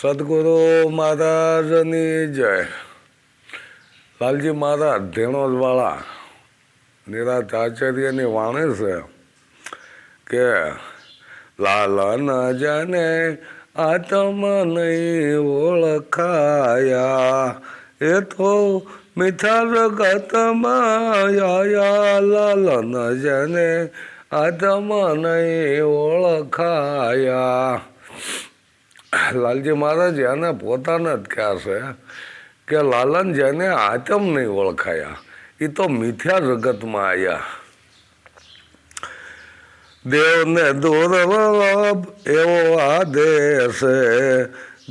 સદગુરુ મહારાજની જય. લાલજી મહારાજ ધેણોદવાળા નિરાજ આચાર્યની વાણી છે કે, લાલન જાને આત્મ નહીં ઓળખાયા, એ તો મીઠા જગતમાં આયા ન જાને આત્મ નહીં ઓળખાયા. લાલજી મહારાજ એને પોતાને જ કહે છે કે લાલન જેને આચમ નહીં ઓળખાયા એ તો મિથ્યા જગતમાં આવ્યા દેવને દુર્લભ એવો આદેશ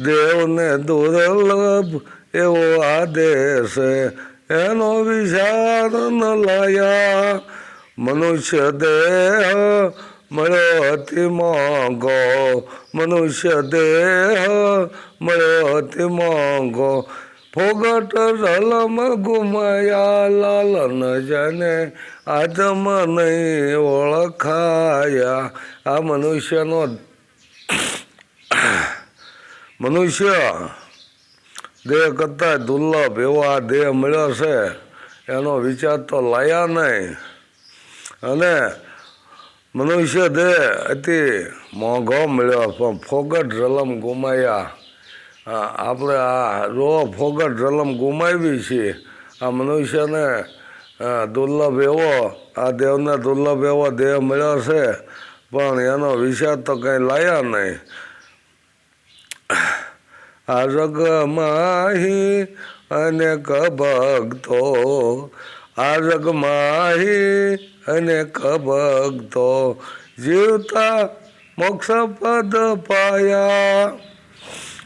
દેવને દુર્લભ એવો આદેશ એનો વિચાર ન લાયા. મનુષ્ય દેહ મળ્યો અતિ મોંઘો મનુષ્ય દેહ મળ્યો અતિ મોંઘો ફોગટ રલમ ગુમાયા, લાલન જને આદમ નહીં ઓળખાયા. આ મનુષ્યનો મનુષ્ય દેહ કરતાં દુર્લભ એવો આ દેહ મળ્યો છે. એનો વિચાર તો લાયા નહીં. અને મનુષ્ય દેહ અતિ મોંઘો મળ્યો પણ ફોગટ રલમ ગુમાયા આપણે આ રો ફોગટ રલમ ગુમાવી છીએ આ મનુષ્યને દુર્લભ એવો આ દેવને દુર્લભ એવો દેહ મળ્યો છે પણ એનો વિચાર તો કંઈ લાયા નહીં આ જગમાહી અનેક ભક્તો આ જગમાહી અનેક ભક્તો જીવતા મોક્ષ પદ પાયા.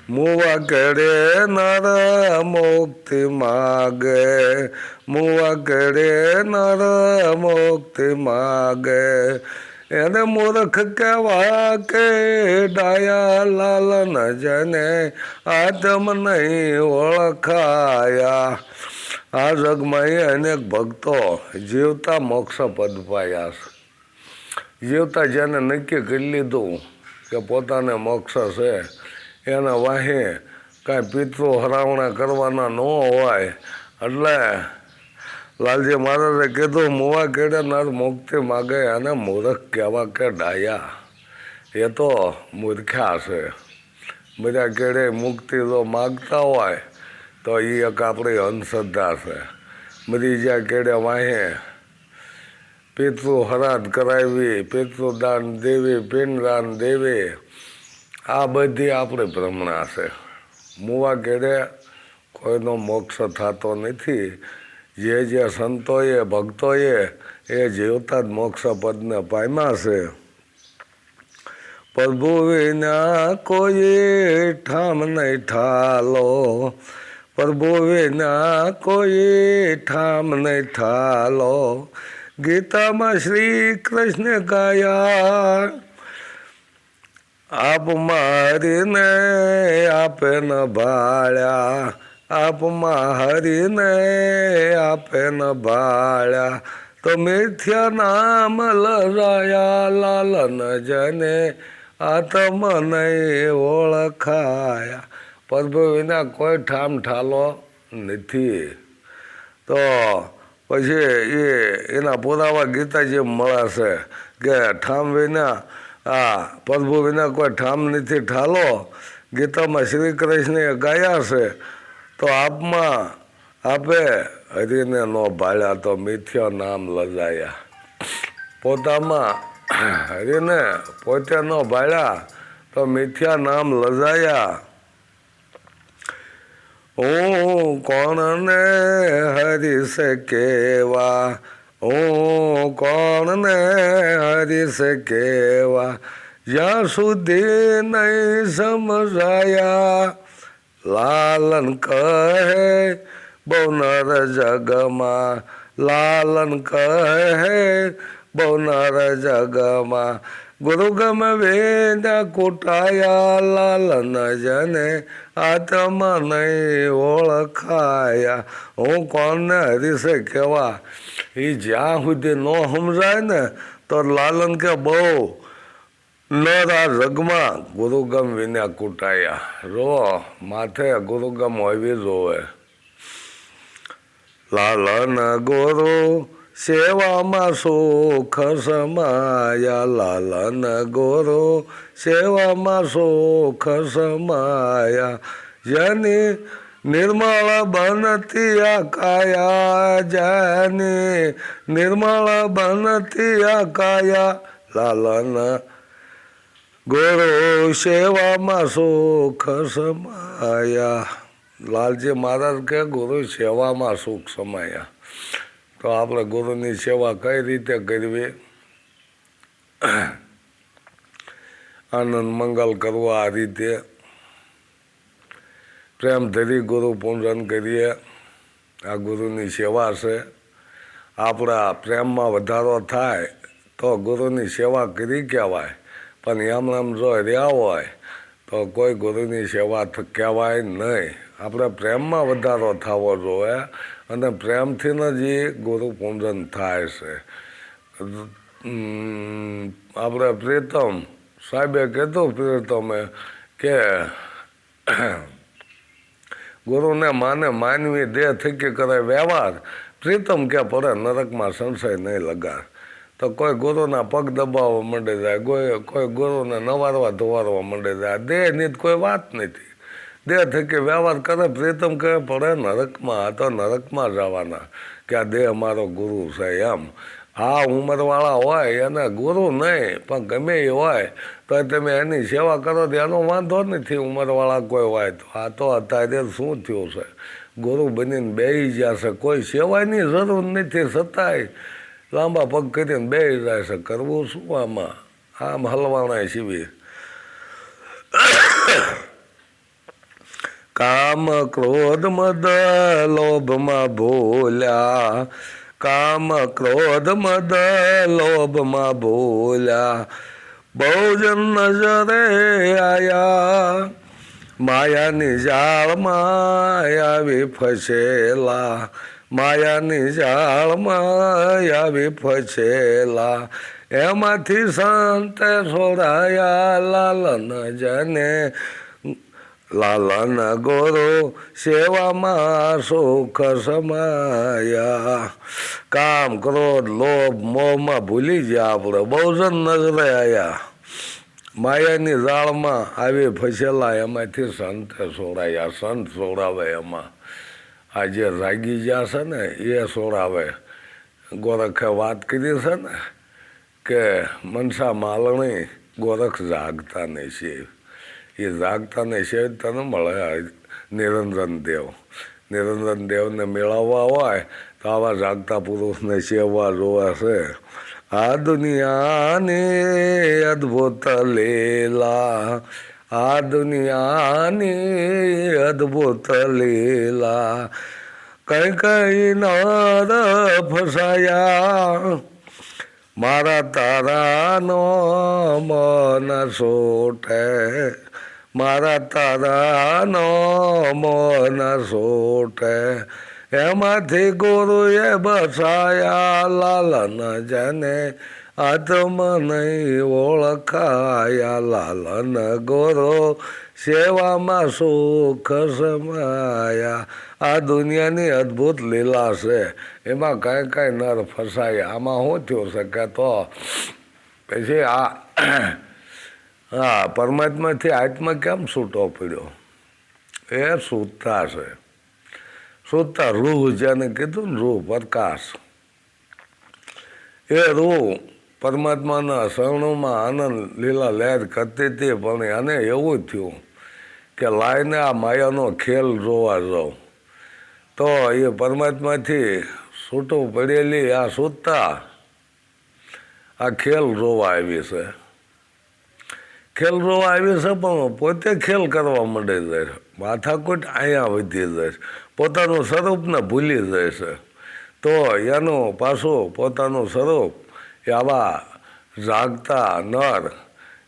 મુવા કેડે નર મુક્તિ માગે. મુવા કેડે નર મુક્તિ માગે. એને મૂર્ખ કહેવા કે ડાયા લાલ ન જને આત્મ નહીં ઓળખાયા. આ જગમાં અનેક ભક્તો જીવતા મોક્ષ પદ પાયા છે. જીવતા જેને નક્કી કરી લીધું કે પોતાને મોક્ષ છે, એના વાહે કાંઈ પિતૃ હરાવણા કરવાના ન હોય, એટલે લાલજી મહારાજે કીધું, મુવા કેડે નર મુક્તિ માગે અને મૂર્ખ કહેવા કે ડાયા. એ તો મૂર્ખ્યા છે. બધા કેડે મુક્તિ જો માગતા હોય તો એ એક આપણી અંધશ્રદ્ધા છે. બધી જ્યાં કેડે વાહે, પિતૃ હરાધ કરાવી પિતૃદાન દેવી પિંડદાન દેવી, આ બધી આપણી ભ્રમણા છે. મુવા કેડે કોઈનો મોક્ષ થતો નથી. જે જે સંતોએ, ભક્તોએ એ જીવતા જ મોક્ષ પદને પામ્યા છે. પ્રભુ વિના કોઈ ઠામ નહીં ઠાલો પ્રભુ વિના કોઈ ઠામ નહીં ઠાલો ગીતામાં શ્રી કૃષ્ણ ગાયા. આપ મારીને આપે ન ભાળ્યા. આપમાં હરીને આપે ન ભાળ્યા. તો મિથ્યા નામ લરાયા લાલન જને આત્મ નહીં ઓળખાયા. પ્રભુ વિના કોઈ ઠામ ઠાલો નથી. તો પછી એ, એના પુરાવા ગીતાજી મળે છે કે ઠામ વિના આ પદભુ વિના કોઈ ઠામ નથી, ઠાલો, ગીતામાં શ્રી કૃષ્ણે ગાયા છે, તો આપમાં આપે હરીને નો ભાળ્યા તો મિથ્યો નામ લજાયા પોતામાં હરીને પોતે નો ભાળ્યા તો મિથ્યા નામ લજાયા હું કોણને હરી કેવા હું કોણને હરી કેવા જ્યાં સુધી નહીં સમજાયા લાલન કહે બહુનર જગમાં લાલન કહે બહુનર જગમાં ગુરુ ગમ વેદ કુટાયા લાલન જને આત્મ નહીં ઓળખાયા. હું કોણને હરીશે કહેવા એ જ્યાં સુધી ન સમજાય ને, તો લાલન કે બહુ નરા રગમાં ગુરુગમ વિના કૂટાયા. રો, માથે ગુરુગમ હોવી જોવે લાલન ગોરો સેવામાં સુખ સમાયા લાલન ગોરો. સેવામાં સુખ સમાયા જની નિર્મળ બનતી કાયા જેની નિર્મળ બનતી કાયા લાલન ગોરો. સેવામાં સુખ સમાયા. લાલજી મહારાજ કે ગુરુ, સેવામાં સુખ સમાયા. તો આપણે ગુરુની સેવા કઈ રીતે કરવી? આનંદ મંગલ કરવા આ રીતે. પ્રેમ ધરી ગુરુ પૂજન કરીએ. આ ગુરુની સેવા છે. આપણા પ્રેમમાં વધારો થાય તો ગુરુની સેવા કરી કહેવાય. પણ એમ એમ જો રહ્યા હોય તો કોઈ ગુરુની સેવા કહેવાય નહીં. આપણે પ્રેમમાં વધારો થવો જોઈએ. અને પ્રેમથી જ ગુરુ પૂજન થાય છે. આપણે પ્રીતમ સાહેબે કહેતો પ્રીતમે કે ગુરુને માને માનવી દેહ થકી કરે વ્યવહાર. પ્રીતમ કે પડે નરકમાં સંશય નહીં લગાડ. તો કોઈ ગુરુના પગ દબાવવા માંડી જાય કોઈ કોઈ ગુરુને નવારવા ધોવારવા માંડી જાય. દેહની કોઈ વાત નથી. દેહ થકી વ્યવહાર કરે, પ્રીતમ કહે પડે નરકમાં આ તો નરકમાં જવાના, કે આ દેહ મારો ગુરુ છે એમ. હા ઉંમરવાળા હોય એને ગુરુ નહીં, પણ ગમે એ હોય તો તમે એની સેવા કરો, તો એનો વાંધો નથી ઉંમરવાળા કોઈ હોય તો. આ તો અત્યારે શું થયું છે? ગુરુ બનીને બેસી જશે કોઈ સેવાની જરૂર નથી છતાંય લાંબા પગ કરીને બેસી જાય છે. કરવું શું આમાં? આમ હલવાણા શિબિર. કામ ક્રોધ મદ લોભમાં ભોલ્યા કામ ક્રોધ મદ લોભમાં ભોલ્યા બહુજન નજરે આયા. માયાની જાળમાં આવી ફસેલા. માયાની જાળમાં આવી ફસેલા. એમાંથી સંત છોડાયા લાલન જને. લાલન ગોરો સેવામાં સુખ સમાયા. કામ ક્રોધ લોભ મોહમાં ભૂલી ગયા આપણે. બહુ જન નજરે આવ્યા માયાની જાળમાં આવી ફસેલા, એમાંથી સંત છોડાયા સંત છોડાવે એમાં. આ જે રાગી ગયા છે ને, એ છોડાવે ગોરખે વાત કરી છે ને, કે મનસા માલણી ગોરખ જાગતા નહીં છે. એ જાગતા નહીં છે તને મળે નિરંજન દેવ નિરંજન દેવને મેળવવા હોય તો આવા જાગતા પુરુષને સેવા જોવા છે આ દુનિયાની અદ્ભુત લીલા આ દુનિયાની અદ્ભુત લીલા કઈ કઈ નર ફસાયા મારા તારાનો મન સોટે મારા તારાનો મન સોટે એમાંથી ગુરુએ બસાયા, લાલન જને આત્મ નહીં ઓળખાયા. લાલન ગોરો સેવામાં સુખ સમાયા. આ દુનિયાની અદ્ભુત લીલા છે. એમાં કાંઈ કાંઈ નર ફસાયા. આમાં શું થયું શકે તો? પછી આ હા, પરમાત્માથી આત્મા કેમ છૂટો પડ્યો? એ સુતા છે. સૂતા રૂહ જેને કીધું ને રૂહ પ્રકાશ. એ રૂહ પરમાત્માના શરણોમાં આનંદ, લીલા લહેર કરતી હતી, પણ એને એવું થયું કે લાઈને આ માયાનો ખેલ જોવા જાઉં. તો એ પરમાત્માથી છૂટું પડેલી આ સૂતતા આ ખેલ જોવા આવી છે. ખેલ જોવા આવી છે, પણ પોતે ખેલ કરવા માંડે જાય માથાકૂટ અહીંયા વધી જાય પોતાનું સ્વરૂપને ભૂલી જાય છે. તો એનું પાછું પોતાનું સ્વરૂપ, એ આવા જાગતા નર,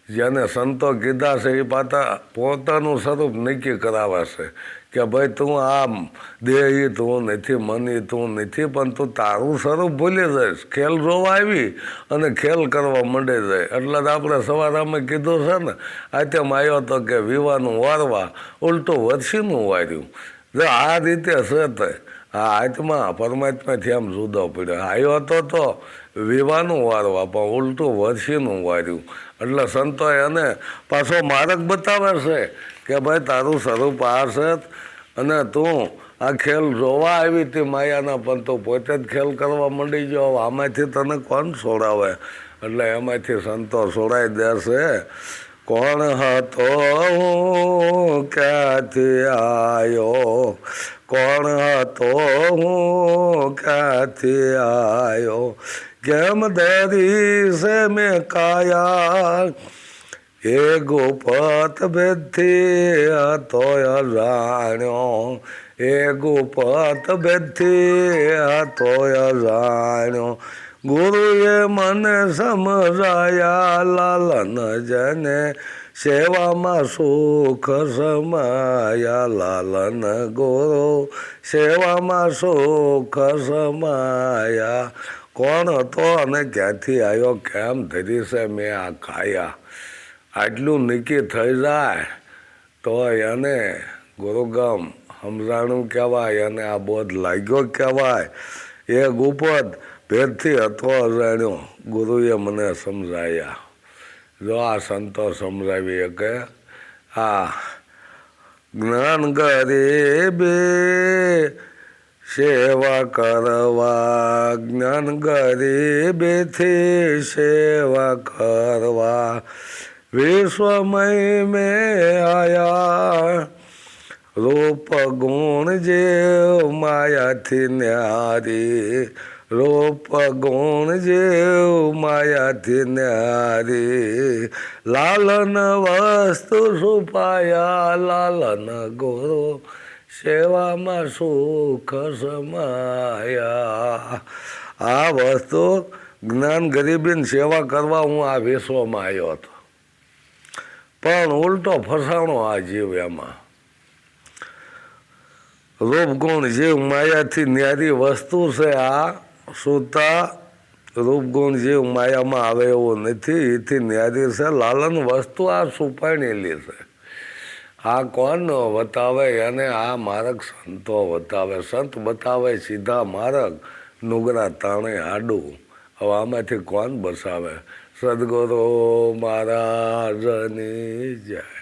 જેને સંતો કીધા છે, એ પાતા પોતાનું સ્વરૂપ નક્કી કરાવાશે કે ભાઈ તું આમ દેહી, તું નથી, મની, તું નથી, પણ તું તારું સ્વરૂપ ભૂલી જઈશ. ખેલ જોવા આવી અને ખેલ કરવા માંડી જાય. એટલે જ આપણે સવારમાં કીધું છે ને આત્યમ આવ્યો તો કે વિવાનું વારવા ઉલટું વર્ષીનું વાર્યું. જો આ રીતે છે તે, આ આત્મા પરમાત્માથી આમ જુદો પડ્યો. આવ્યો હતો તો વિવાનું વારવા, પણ ઉલટું વર્ષીનું વાર્યું. એટલે સંતોએ અને પાછો માર્ગ બતાવે છે કે ભાઈ તારું સ્વરૂપ આ છે અને તું આ ખેલ જોવા આવી હતી માયાના પણ તો પોતે જ ખેલ કરવા માંડી જાઓ આમાંથી તને કોણ છોડાવે? એટલે એમાંથી સંતો છોડાઈ દેશે. કોણ હતો? હું ક્યાંથી આવ્યો કોણ હતો? હું ક્યાંથી આવ્યો કેમ ધરી છે મેં કાયા? એ ગુપત બેથી તોય જાણ્યો એ ગુપત બેથી તોય જાણ્યો ગુરુએ મને સમજાયા, લાલન જને સેવામાં સુખ સમાયા. લાલન ગુરુ સેવામાં સુખ સમાયા. કોણ હતો અને ક્યાંથી આવ્યો કેમ ધરી છે મેં આ ખાયા? આટલું નક્કી થઈ જાય, તો એને ગુરુગમ સમજાણું કહેવાય અને આ બોધ લાગ્યો કહેવાય. એ ગુપદ ભેદથી હતો અજાણ્યો ગુરુએ મને સમજાયા. જો આ સંતો સમજાવી કે આ જ્ઞાન ગરીબે સેવા કરવા, જ્ઞાન ગરીબેથી સેવા કરવા. વિશ્વમય મેં આયા, રૂપ ગુણ જે માયાથી ન્યારી, રૂપ ગુણ જે માયાથી ન્યારી. લાલન વસ્તુ સુપાયા લાલન ગોરો સેવામાં સુખ સમાયા. આ વસ્તુ જ્ઞાન ગરીબીની સેવા કરવા હું આ વિશ્વમાં આવ્યો હતો. પણ ઉલટો ફસાણો આ જીવ એમાં. રૂપગુણ જીવ માયાથી ન્યારી વસ્તુ છે આ, સુતા રૂપગુણ જીવ માયામાં આવે એવું નથી, એથી ન્યારી છે, લાલન વસ્તુ આ સુપાણેલી છે. આ કોણ બતાવે અને આ મારક સંતો બતાવે સંત બતાવે સીધા મારક, નુગરા તાણે આડું હવે આમાંથી કોણ બસાવે? સદગુરુ મહારાજની જય.